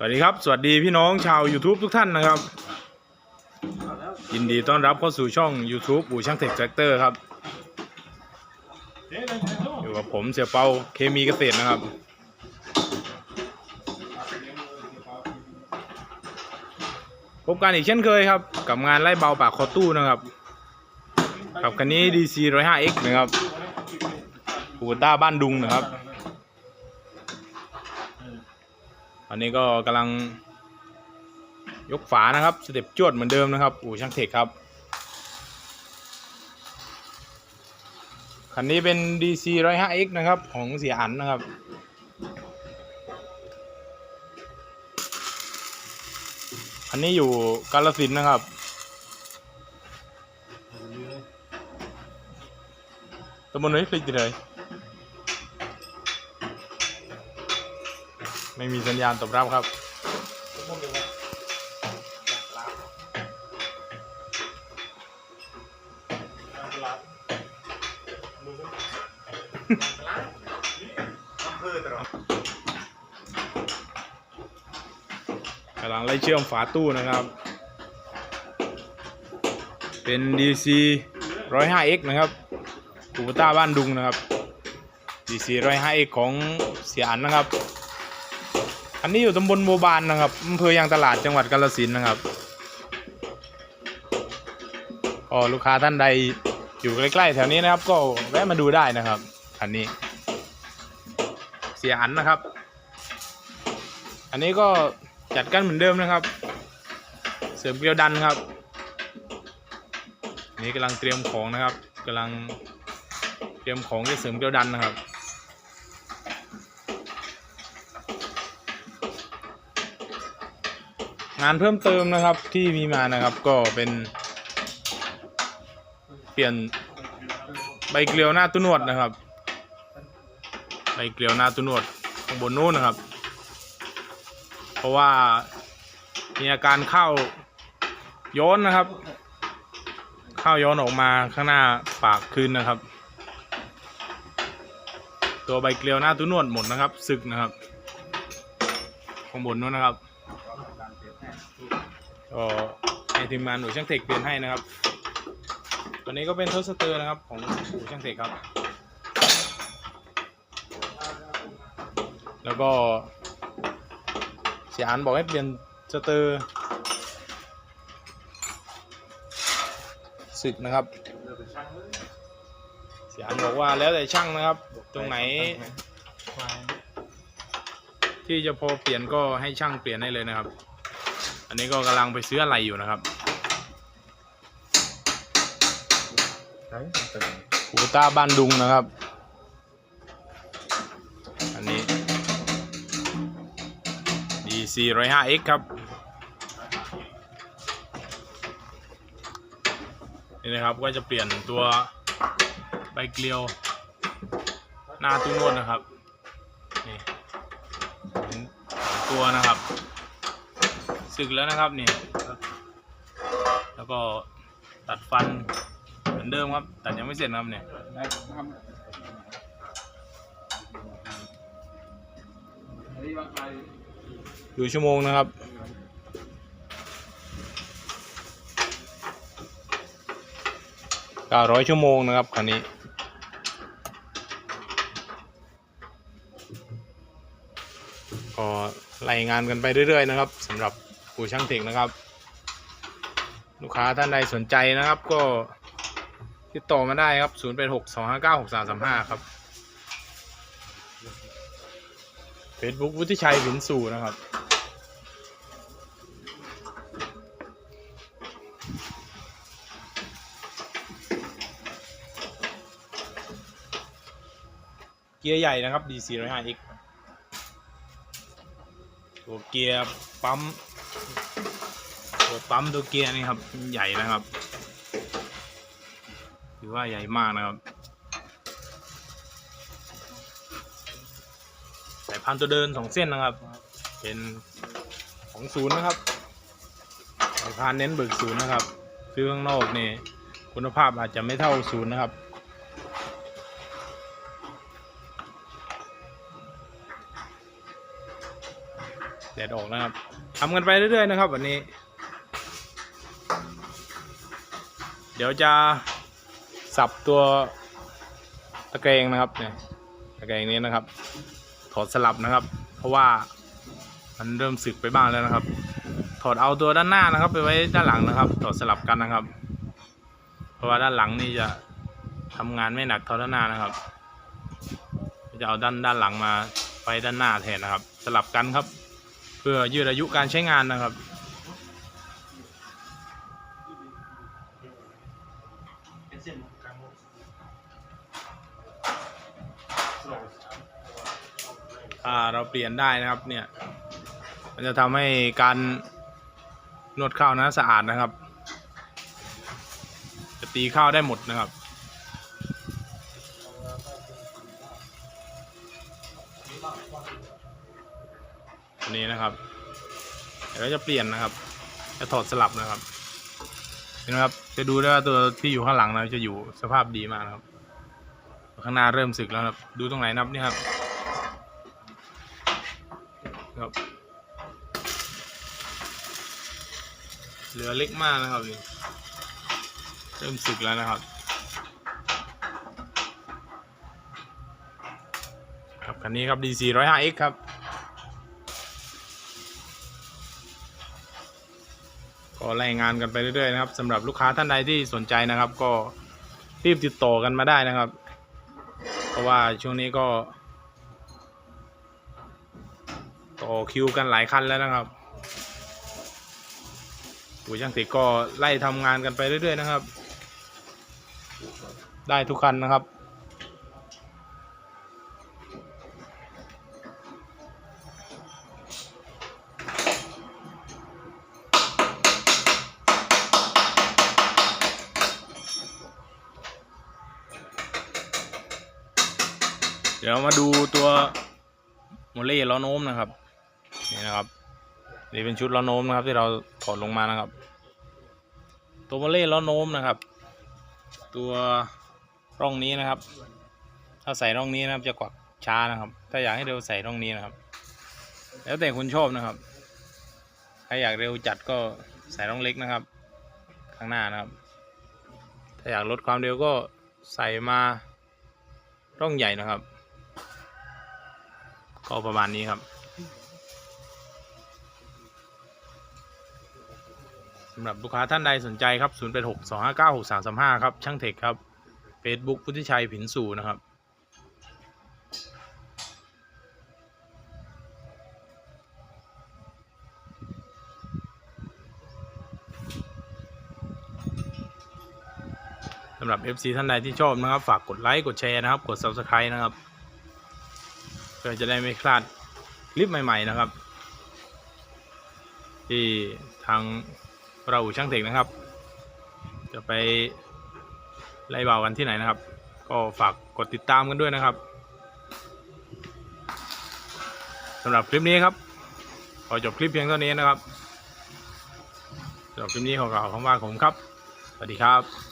สวัสดีครับ สวัสดีพี่น้องชาว YouTube ทุกท่านนะครับ ยินดีต้อนรับเข้าสู่ช่อง YouTube อู่ช่างเทคแทรกเตอร์ครับ อยู่กับผมเสี่ยเปาเคมีเกษตรนะครับ พบกันอีกเช่นเคยครับ กับงานไล่เบาปากคอตู้นะครับกับคันนี้ DC 105X นะครับคูต้าบ้านดุงนะครับ อันนี้ก็กำลังยกฝานะครับสเต็ปจวดเหมือนเดิมนะครับอู่ช่างเทคครับคันนี้เป็น DC 105X นะครับของเสียอันนะครับอันนี้อยู่กาลสินนะครับ ตำบลนี้คลิกเลย ไม่มีสัญญาณตอบรับครับ กำลังไล่เชื่อมฝาตู้นะครับ เป็น DC 105X นะครับคูปต้าบ้านดุงนะครับ DC 105X ของเสียอันนะครับ อันนี้อยู่ตำบลโมบานนะครับอำเภอยางตลาดจังหวัดกาฬสินธุ์นะครับก็ลูกค้าท่านใดอยู่ใกล้ๆแถวนี้นะครับ ก็แวะมาดูได้นะครับคันนี้ เสียอันนะครับ อันนี้ก็จัดกันเหมือนเดิมนะครับ เสริมเกลียวดันครับนนี้กำลังเตรียมของนะครับกำลังเตรียมของจะเสริมเกลียวดันนะครับ งานเพิ่มเติมนะครับที่มีมานะครับก็เป็น เปลี่ยนใบเกลียวหน้าตุ้นวดนะครับ ใบเกลียวหน้าตุ้นวดข้างบนนู้นนะครับ เพราะว่ามีอาการเข้าย้อนนะครับ เข้าย้อนออกมาข้างหน้าปากคืนนะครับ ตัวใบเกลียวหน้าตุ้นวดหมดนะครับ สึกนะครับ ข้างบนนู้นนะครับ ก็ให้ทีมงานหนูช่างเทคเปลี่ยนให้นะครับ ตัวนี้ก็เป็นทสเตอร์นะครับของหนูช่างเทคครับ แล้วก็เสียอันบอกให้เปลี่ยนสเตอร์สึกนะครับ เสียอันบอกว่าแล้วแต่ช่างนะครับ ตรงไหน ที่จะพอเปลี่ยนก็ให้ช่างเปลี่ยนให้เลยนะครับ อันนี้ก็กำลังไปซื้ออะไรอยู่นะครับคูต้าบ้านดุงนะครับ อันนี้ DC 105X ครับ นี่นะครับก็จะเปลี่ยนตัวใบเกลียวหน้าตุ้งนวดนะครับ นี่เป็นตัวนะครับ สึกแล้วนะครับเนี่ยแล้วก็ตัดฟันเหมือนเดิมครับ แตัดยังไม่เสร็จนะครับเนี่ยอยู่ชั่วโมงนะครับเก้าร้อยชั่วโมงนะครับคันนี้ก็ไล่งานกันไปเรื่อย ๆ นะครับสำหรับ ปู่ช่างเทคนะครับ ลูกค้าท่านใดสนใจนะครับก็ติดต่อมาได้ครับ 0 8 6 2 5 9 6 3 3 5 ครับ Facebook วุฒิชัยวินสูนะครับ เกียร์ใหญ่นะครับ DC 105X ตัวเกียร์ปั๊ม ตัวปั๊มตัวเกียร์นี่ครับ ใหญ่นะครับ ถือว่าใหญ่มากนะครับสายพันตัวเดินสองเส้นนะครับ เป็นของศูนย์นะครับสายพันเน้นเบิกศูนย์นะครับ ซื้อข้างนอกนี่คุณภาพอาจจะไม่เท่าศูนย์นะครับแดดออกนะครับทำกันไปเรื่อยๆนะครับ วันนี้ เดี๋ยวจะสับตัวตะแกรงนะครับเนี่ยตะแกรงนี้นะครับ ถอดสลับนะครับ เพราะว่ามันเริ่มสึกไปบ้างแล้วนะครับ ถอดเอาตัวด้านหน้านะครับ ไปไว้ด้านหลังนะครับ ถอดสลับกันนะครับ เพราะว่าด้านหลังนี่จะทำงานไม่หนักเท่าด้านหน้านะครับ จะเอาด้านด้านหลังมาไว้ด้านหน้าแทนนะครับ สลับกันครับ เพื่อยืดอายุการใช้งานนะครับ ถ้าเราเปลี่ยนได้นะครับเนี่ย มันจะทำให้การนวดข้าวนะสะอาดนะครับ จะตีข้าวได้หมดนะครับอันนี้นะครับเดี๋ยวจะเปลี่ยนนะครับ จะถอดสลับนะครับ เห็นไหมครับ จะดูได้ว่าตัวที่อยู่ข้างหลังนะจะอยู่สภาพดีมากนะครับ ข้างหน้าเริ่มสึกแล้วครับ ดูตรงไหนนับนี่ครับครับ เหลือเล็กมากนะครับนี่เริ่มสึกแล้วนะครับครับคันนี้ครับ DC 105X ครับก็ไล่งานกันไปเรื่อยๆนะครับสำหรับลูกค้าท่านใดที่สนใจนะครับ ก็รีบติดต่อกันมาได้นะครับ เพราะว่าช่วงนี้ก็ ต่อคิวกันหลายคันแล้วนะครับปู่ช่างติกก็ไล่ทำงานกันไปเรื่อยๆนะครับ ได้ทุกคันนะครับ ดี๋ยวมาดูตัวโมเล่ล้อโน้มนะครับนี่นะครับนี่เป็นชุดล้อโน้มนะครับ ที่เราถอดลงมานะครับ ตัวโมเล่ล้อโน้มนะครับ ตัวร่องนี้นะครับ ถ้าใส่ร่องนี้นะครับจะกวักช้านะครับ ถ้าอยากให้เร็วใส่ร่องนี้นะครับ แล้วแต่คุณชอบนะครับใครอยากเร็วจัดก็ใส่ร่องเล็กนะครับ ข้างหน้านะครับ ถ้าอยากลดความเร็วก็ใส่มาร่องใหญ่นะครับ ก็ประมาณนี้ครับสำหรับลูกค้าท่านใดสนใจครับ 0 8 6 2 5 9 6 3 3 5 ครับ ช่างเทคครับ Facebook พุทธิชัยผินสูนะครับสำหรับ FC ท่านใดที่ชอบนะครับ ฝากกดไลค์ กดแชร์นะครับ กด Subscribe นะครับ เพื่อจะได้ไม่พลาดคลิปใหม่ๆนะครับ ที่ทางเราช่างเทคนะครับ จะไปไล่เบากันที่ไหนนะครับ ก็ฝากกดติดตามกันด้วยนะครับสำหรับคลิปนี้ครับขอจบคลิปเพียงเท่านี้นะครับสำหรับคลิปนี้ขอกล่าวคำว่าผมครับ สวัสดีครับ